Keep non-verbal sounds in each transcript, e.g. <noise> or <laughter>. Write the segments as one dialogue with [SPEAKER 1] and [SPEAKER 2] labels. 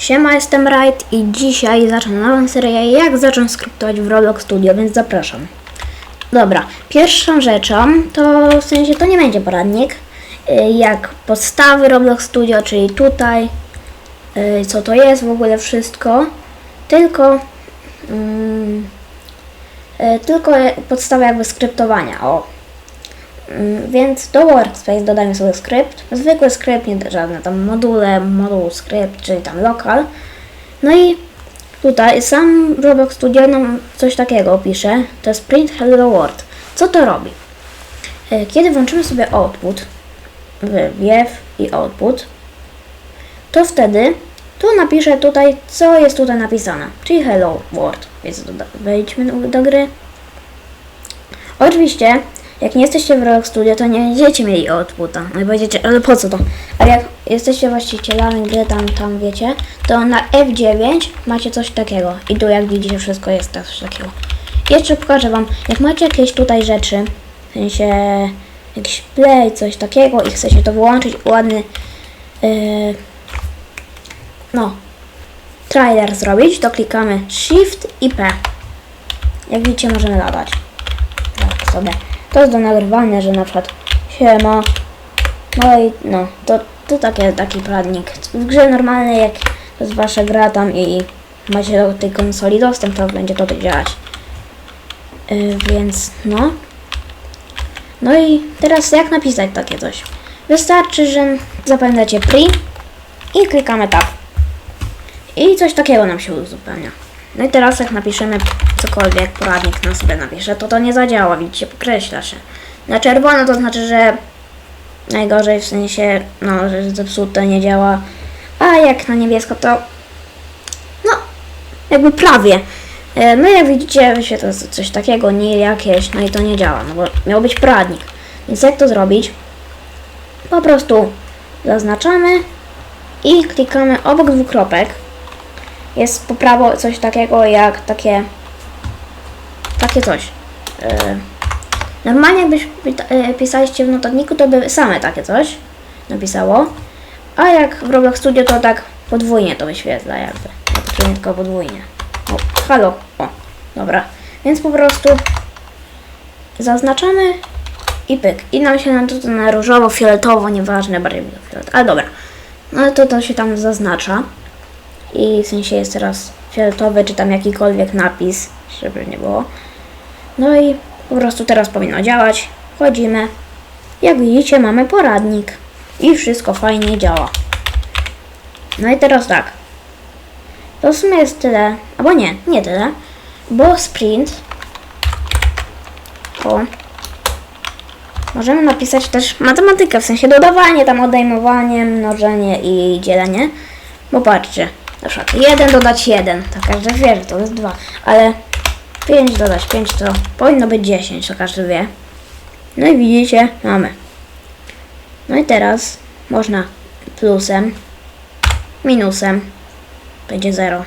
[SPEAKER 1] Siema, jestem Wright i dzisiaj zacznę nową serię jak zacząć skryptować w Roblox Studio, więc zapraszam. Dobra, pierwszą rzeczą to w sensie to nie będzie poradnik, y, jak podstawy Roblox Studio, czyli tutaj, y, co to jest w ogóle wszystko, tylko mm, y, tylko podstawy jakby skryptowania, o. Mm, Więc do Workspace dodajmy sobie skrypt. Zwykły skrypt, nie żadne tam module, moduł skrypt, czyli tam lokal. No i tutaj sam Roblox Studio nam coś takiego opisze. To jest print hello world. Co to robi? E, Kiedy włączymy sobie output, wiew i output, to wtedy tu napiszę tutaj, co jest tutaj napisane, czyli hello world. Więc wejdźmy do gry. Oczywiście, jak nie jesteście w Roblox Studio, to nie będziecie mieli outputa. No i będziecie, ale po co to? Ale jak jesteście właścicielami gry, tam, tam wiecie, to na F9 macie coś takiego. I tu jak widzicie wszystko jest też takiego. Jeszcze pokażę wam, jak macie jakieś tutaj rzeczy, w sensie jakiś play, coś takiego i chcecie to wyłączyć, ładny, yy, no, trailer zrobić, to klikamy Shift i P. Jak widzicie, możemy latać tak sobie. To jest do nagrywania, że na przykład siema. No i no, to, to takie, taki poradnik. W grze normalnej, jak to jest wasza gra tam i macie do tej konsoli dostęp, to będzie to działać. Yy, więc no. No i teraz jak napisać takie coś? Wystarczy, że zapamiętacie pri i klikamy tab. I coś takiego nam się uzupełnia. No i teraz jak napiszemy cokolwiek, poradnik nam sobie napisze, to to nie zadziała, widzicie, podkreśla się. Na czerwono to znaczy, że najgorzej w sensie, no, że zepsute nie działa, a jak na niebiesko to, no, jakby prawie. E, No jak widzicie, wyświetla coś takiego, nie jakieś, no i to nie działa, no bo miał być poradnik. Więc jak to zrobić? Po prostu zaznaczamy i klikamy obok dwukropek jest po prawo coś takiego jak takie takie coś. E, Normalnie jakbyś e, pisaliście w notatniku, to by same takie coś napisało. A jak w Roblox Studio, to tak podwójnie to wyświetla jakby. Ja to nie tylko podwójnie. O, halo. O, dobra. Więc po prostu zaznaczamy i pyk. I nam się na to na różowo, fioletowo, nieważne, bardziej fioletowo. Ale dobra. No to to się tam zaznacza i w sensie jest teraz fioletowy, czy tam jakikolwiek napis, żeby nie było. No i po prostu teraz powinno działać. Wchodzimy. Jak widzicie, mamy poradnik i wszystko fajnie działa. No i teraz tak. To w sumie jest tyle, albo nie, nie tyle, bo sprint to możemy napisać też matematykę, w sensie dodawanie, tam odejmowanie, mnożenie i dzielenie. Bo patrzcie, na przykład 1 dodać 1, to każdy wie, że to jest 2, ale 5 dodać 5 to powinno być 10, to każdy wie. No i widzicie, mamy. No i teraz można plusem, minusem, będzie 0.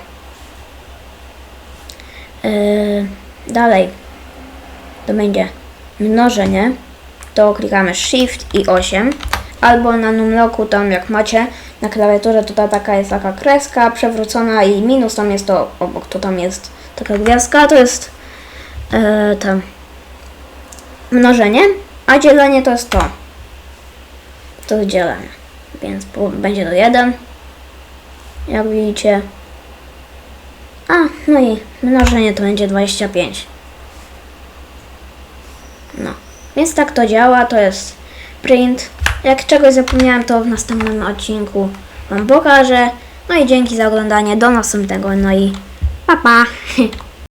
[SPEAKER 1] Yy, dalej, to będzie mnożenie, to klikamy Shift i 8, albo na numloku tam jak macie na klawiaturze to ta taka jest taka kreska przewrócona i minus tam jest to obok, to tam jest taka gwiazdka, to jest e, tam mnożenie, a dzielenie to jest to. To jest dzielenie, więc będzie to 1, jak widzicie. A, no i mnożenie to będzie 25. No, więc tak to działa, to jest print. Jak czegoś zapomniałem, to w następnym odcinku Wam pokażę. No i dzięki za oglądanie, do następnego, no i pa pa! <laughs>